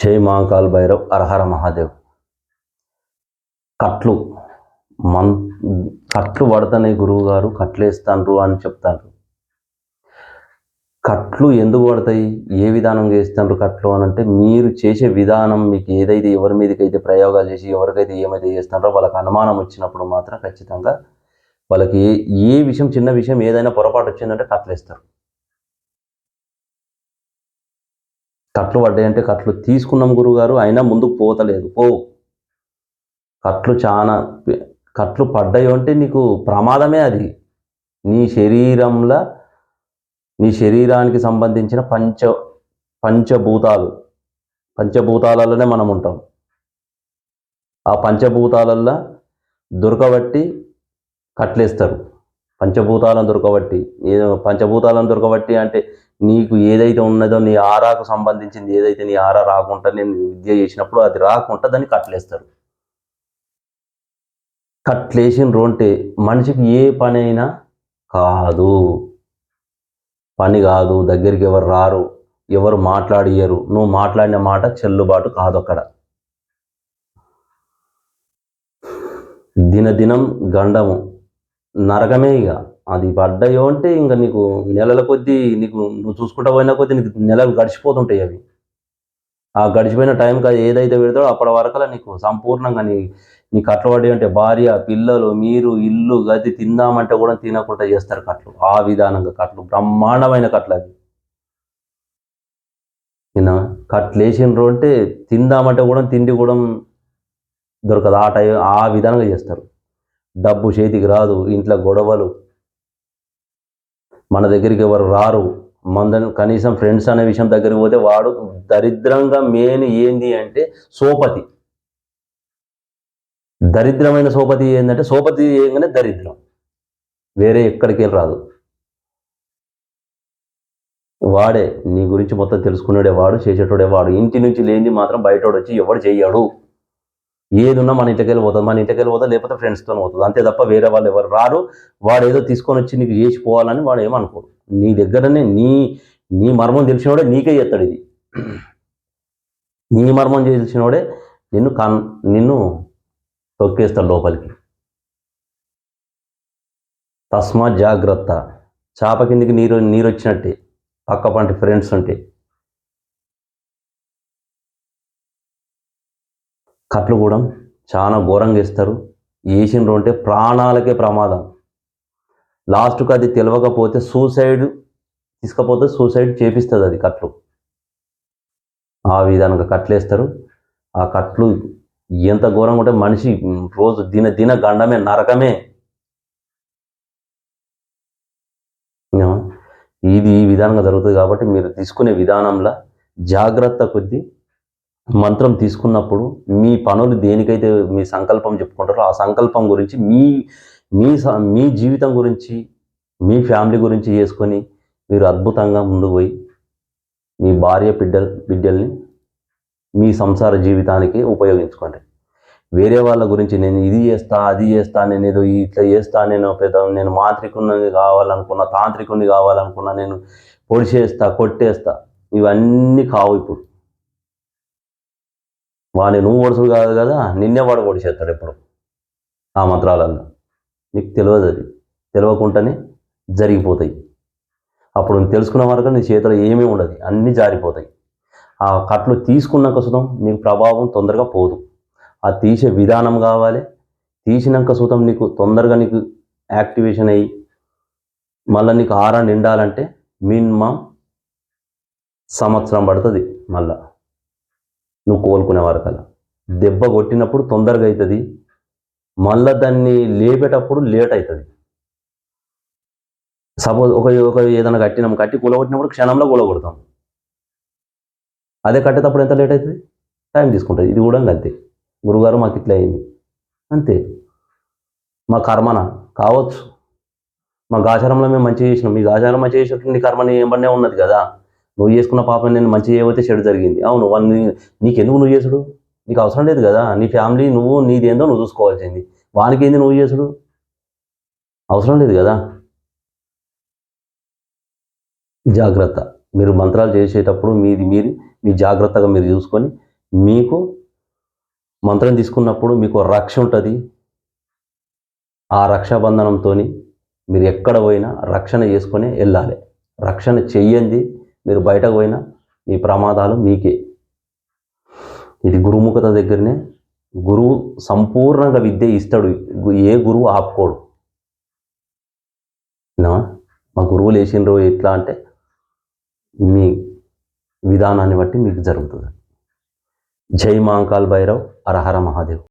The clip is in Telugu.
జై మహాకాల్ భైరవ్ అరహర మహాదేవ్. కట్లు మన్ కట్లు పడతానే గురువు గారు కట్లేస్తాన్రు అని చెప్తారు కట్లు ఎందుకు పడతాయి? ఏ విధానం వేస్తాండ్రు కట్లు అని అంటే మీరు చేసే విధానం మీకు ఏదైతే ఎవరి మీదకైతే ప్రయోగాలు చేసి ఎవరికైతే ఏమైతే చేస్తారో వాళ్ళకి అనుమానం వచ్చినప్పుడు మాత్రం ఖచ్చితంగా వాళ్ళకి ఏ ఏ విషయం చిన్న విషయం ఏదైనా పొరపాటు వచ్చిందంటే కట్లేస్తారు. కట్లు పడ్డాయంటే కట్లు తీసుకున్నాం గురుగారు అయినా ముందుకు పోతలేదు. పో. కట్లు చాలా కట్లు పడ్డాయి అంటే నీకు ప్రమాదమే అది. నీ శరీరంలో నీ శరీరానికి సంబంధించిన పంచ పంచభూతాలు. పంచభూతాలలోనే మనం ఉంటాం. ఆ పంచభూతాలల్లో దొరకబట్టి కట్లేస్తారు. పంచభూతాలను దొరకబట్టి పంచభూతాలను దొరకబట్టి అంటే నీకు ఏదైతే ఉన్నదో నీ ఆరాకు సంబంధించింది ఏదైతే నీ ఆరా రాకుండా నేను విద్య చేసినప్పుడు అది రాకుండా దాన్ని కట్లేస్తారు కట్లేసిన రోంటే మనిషికి ఏ పని అయినా కాదు. పని కాదు దగ్గరికి ఎవరు రారు ఎవరు మాట్లాడియరు నువ్వు మాట్లాడిన మాట చెల్లుబాటు కాదు అక్కడ. దినదినం గండము. నరకమే ఇక. అది పడ్డాయో అంటే ఇంకా నీకు నెలల కొద్దీ నీకు నువ్వు చూసుకుంటా పోయినా కొద్దీ నీకు నెలలు గడిచిపోతుంటాయి అవి. ఆ గడిచిపోయిన టైంకి అది ఏదైతే పెడతాడో అప్పటి వరకు నీకు సంపూర్ణంగా నీ నీ కట్లబడి అంటే భార్య పిల్లలు మీరు ఇల్లు గది తిందామంటే కూడా తినకుండా చేస్తారు కట్లు. ఆ విధానంగా కట్లు. బ్రహ్మాండమైన కట్లు అది నిన్న కట్లు వేసిండ్రు అంటే తిందామంటే కూడా తిండి కూడా దొరకదు. ఆ టైం ఆ విధానంగా చేస్తారు. డబ్బు చేతికి రాదు ఇంట్లో గొడవలు. మన దగ్గరికి ఎవరు రారు. మందని కనీసం ఫ్రెండ్స్ అనే విషయం దగ్గరికి పోతే వాడు దరిద్రంగా మెయిన్ ఏంది అంటే సోపతి. దరిద్రమైన సోపతి ఏంటంటే సోపతి ఏంగానే దరిద్రం. వేరే ఎక్కడికి వెళ్ళి రాదు. వాడే నీ గురించి మొత్తం తెలుసుకునేడే వాడు చేసేటోడే వాడు. ఇంటి నుంచి లేనిది మాత్రం బయటోడు వచ్చి ఎవడు చేయడు ఏది ఉన్నా మన ఇంటికి వెళ్ళిపోతుంది మన ఇంటికి వెళ్ళి లేకపోతే ఫ్రెండ్స్తో పోతుంది అంతే తప్ప వేరే వాళ్ళు ఎవరు రారు. వాడు ఏదో తీసుకొని వచ్చి నీకు చేసి పోవాలని వాడు ఏమనుకోడు. నీ దగ్గరనే నీ నీ మర్మం తెలిసినోడే నీకే చేస్తాడు ఇది. నీ మర్మం తెలిసినోడే నిన్ను కన్ నిన్ను తొక్కేస్తాడు లోపలికి. తస్మాత్ జాగ్రత్త. చాప కిందికి నీరు నీరు వచ్చినట్టే పక్క పంటి ఫ్రెండ్స్ ఉంటే. కట్లు కూడా చాలా ఘోరంగా ఇస్తారు. వేసిండ్రు అంటే ప్రాణాలకే ప్రమాదం. లాస్ట్కి అది తెలియకపోతే సూసైడ్ తీసుకపోతే సూసైడ్ చేపిస్తుంది అది కట్లు. ఆ విధానంగా కట్లేస్తారు ఆ కట్లు ఎంత ఘోరంగా ఉంటే మనిషి రోజు దిన దిన గండమే నరకమే. ఇది ఈ విధానంగా జరుగుతుంది కాబట్టి మీరు తీసుకునే విధానంలో జాగ్రత్త కొద్దీ మంత్రం తీసుకున్నప్పుడు మీ పనులు దేనికైతే మీ సంకల్పం చెప్పుకుంటారో ఆ సంకల్పం గురించి మీ మీ స- మీ జీవితం గురించి మీ ఫ్యామిలీ గురించి చేసుకొని మీరు అద్భుతంగా ముందుకు పోయి మీ భార్య బిడ్డల్ బిడ్డల్ని మీ సంసార జీవితానికి ఉపయోగించుకోండి. వేరే వాళ్ళ గురించి నేను ఇది చేస్తా అది చేస్తా నేను ఏదో ఇట్లా చేస్తా నేను పెద్ద నేను మాంత్రికుని కావాలనుకున్నా తాంత్రికుని కావాలనుకున్నా నేను పొడిచేస్తా కొట్టేస్తా ఇవన్నీ కావు ఇప్పుడు. వాడిని నువ్వు ఒడుసుడు కాదు కదా నిన్నే వాడు పొడిచేస్తాడు ఎప్పుడు? ఆ మంత్రాలలో నీకు తెలియదు అది. తెలియకుండానే జరిగిపోతాయి. అప్పుడు నువ్వు తెలుసుకున్న వరకు నీ చేతిలో ఏమీ ఉండదు. అన్నీ జారిపోతాయి. ఆ కట్లు తీసుకున్నాక సుతం నీకు ప్రభావం తొందరగా పోదు. ఆ తీసే విధానం కావాలి. తీసినాక సుతం నీకు తొందరగా నీకు యాక్టివేషన్ అయ్యి మళ్ళీ నీకు ఆరా నిండాలంటే మినిమం సంవత్సరం పడుతుంది మళ్ళా. నువ్వు కోలుకునే వరకల్లా దెబ్బ కొట్టినప్పుడు తొందరగా అవుతుంది మళ్ళా దాన్ని లేపేటప్పుడు లేట్ అవుతుంది సపోజ్ ఒక ఒక ఏదైనా కట్టినాం కట్టి కూలగొట్టినప్పుడు క్షణంలో కూలగొడతాం అదే కట్టేటప్పుడు ఎంత లేట్ అవుతుంది టైం తీసుకుంటుంది. ఇది కూడా అంతే. గురుగారు మాకు ఇట్లా అయింది. అంతే. మా కర్మన? కావచ్చు. మా గాచారంలో మేము మంచి చేసినాం. మీ గాచారం మంచి చేసినట్టు కర్మని ఏమన్నా ఉన్నది కదా? నువ్వు చేసుకున్న పాపం నేను మంచి చేయబోతే చెడు జరిగింది. అవును వన్ నీకెందుకు నువ్వు చేసుడు? నీకు అవసరం లేదు కదా. నీ ఫ్యామిలీ నువ్వు నీదేందో నువ్వు చూసుకోవాల్సింది. వానికి ఏంది నువ్వు చేసుడు? అవసరం లేదు కదా. జాగ్రత్త. మీరు మంత్రాలు చేసేటప్పుడు మీది మీరు మీ జాగ్రత్తగా మీరు చూసుకొని మీకు మంత్రం తీసుకున్నప్పుడు మీకు రక్ష ఉంటుంది. ఆ రక్షాబంధనంతో మీరు ఎక్కడ పోయినా రక్షణ చేసుకొని వెళ్ళాలి. రక్షణ చెయ్యండి. మీరు బయటకు పోయినా మీ ప్రమాదాలు మీకే. ఇది గురుముఖత దగ్గరనే గురువు సంపూర్ణంగా విద్య ఇస్తాడు ఏ గురువు ఆపుకోడు. నా మా గురువులు రోజు ఎట్లా అంటే మీ విధానాన్ని బట్టి మీకు జరుగుతుంది. జై మాంకాల్ భైరవ్ అరహర మహాదేవ్.